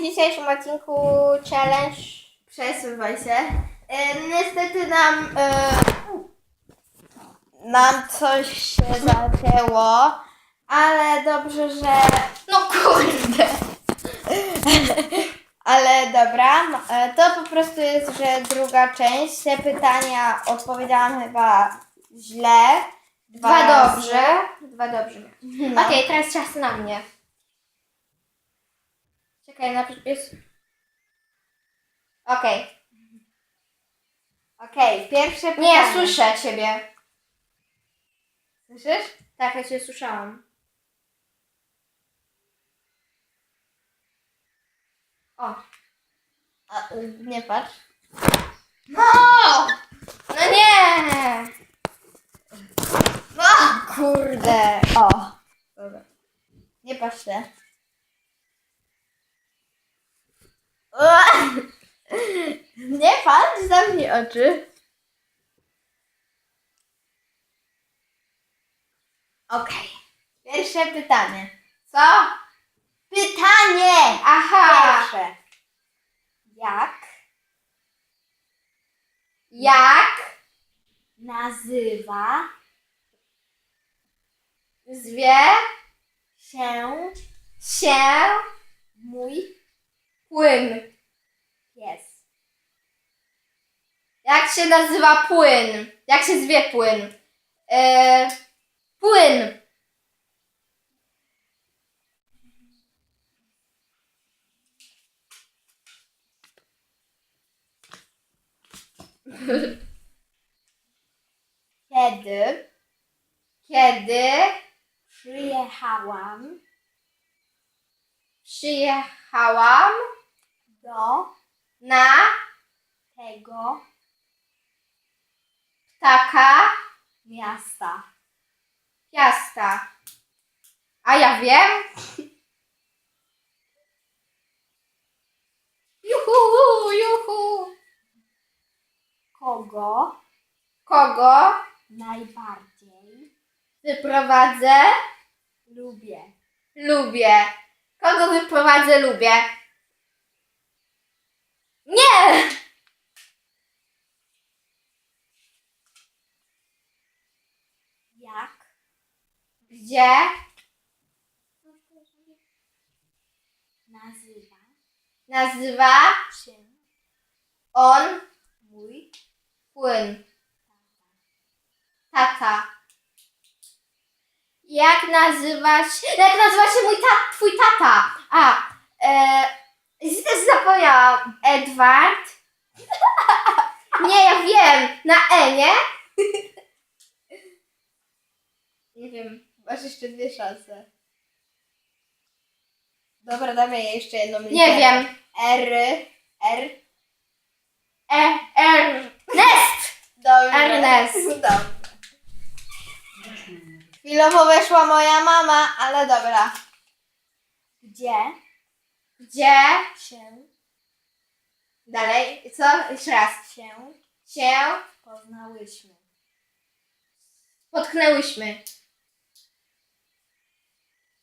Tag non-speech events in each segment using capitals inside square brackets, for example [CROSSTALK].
w dzisiejszym odcinku challenge Przesuwaj się. E, niestety nam e, nam coś się zacięło, ale dobrze, że no kurde. [LAUGHS] ale dobra, no, e, to po prostu jest, że druga część. Te pytania odpowiedziałam chyba źle. Dwa razy. dobrze. Dwa dobrze. No. Okej, teraz czas na mnie. Czekaj, na jest. Okej. Okej, pierwsze pytanie. Nie, ja słyszę ciebie. Słyszysz? Tak, ja cię słyszałam. O. A, y, nie patrz. No! No nie! O, kurde. O. Dobra. Nie patrz te. Nie oczy. Okej. Pierwsze pytanie. Co? Pytanie! Aha! Pierwsze. Jak Jak nazywa zwie się się mój płyn? pies? Jak się nazywa płyn? Jak się zwie płyn? E, płyn. Kiedy Kiedy przyjechałam przyjechałam do na tego ptaka miasta? piasta. A ja wiem. Juhu, juhu. Kogo Kogo najbardziej wyprowadzę? lubię? Lubię. Kogo wyprowadzę? Lubię. Nie! Jak Gdzie nazywa nazywa się on mój płyn? Tata. Jak nazywa się, jak nazywa się mój ta, twój tata? A, e, też zapomniałam. Edward? [LAUGHS] Nie, ja wiem. Na E, nie? [LAUGHS] Nie wiem, masz jeszcze dwie szanse. Dobra, damy jej jeszcze jedną literę. Nie wiem. R, R. E, R. Nest! Dobrze. Ernest. [LAUGHS] Dobrze. Chwilowo weszła moja mama, ale dobra. Gdzie Gdzie? się, Dalej. Co? Jeszcze raz. się Się poznałyśmy? potknęłyśmy.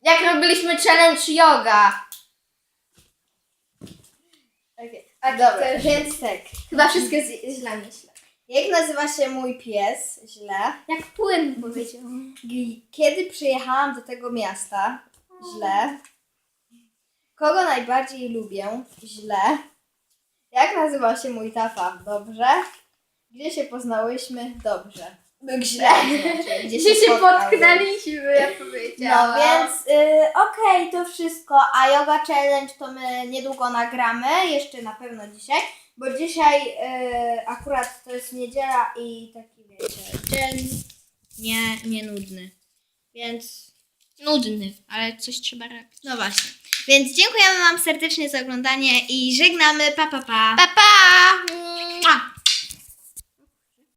Jak robiliśmy challenge yoga. Okay. A dobra, więc tak. Chyba wszystko jest źle myślę. Jak nazywa się mój pies? Źle. Jak płyn powiedział. Kiedy przyjechałam do tego miasta? Źle. Kogo najbardziej lubię? Źle. Jak nazywa się mój tata? Dobrze. Gdzie się poznałyśmy? Dobrze. Źle. Znaczy, Gdzie się spotkały? potknęliśmy, ja powiedziałam. No więc y, okej, to wszystko. A yoga challenge to my niedługo nagramy, jeszcze na pewno dzisiaj, bo dzisiaj y, akurat to jest niedziela i taki wiecie, dzień nie, nie nudny. Więc Nudny, ale coś trzeba robić. no właśnie. Więc dziękujemy Wam serdecznie za oglądanie i żegnamy. Pa pa pa. Pa, pa!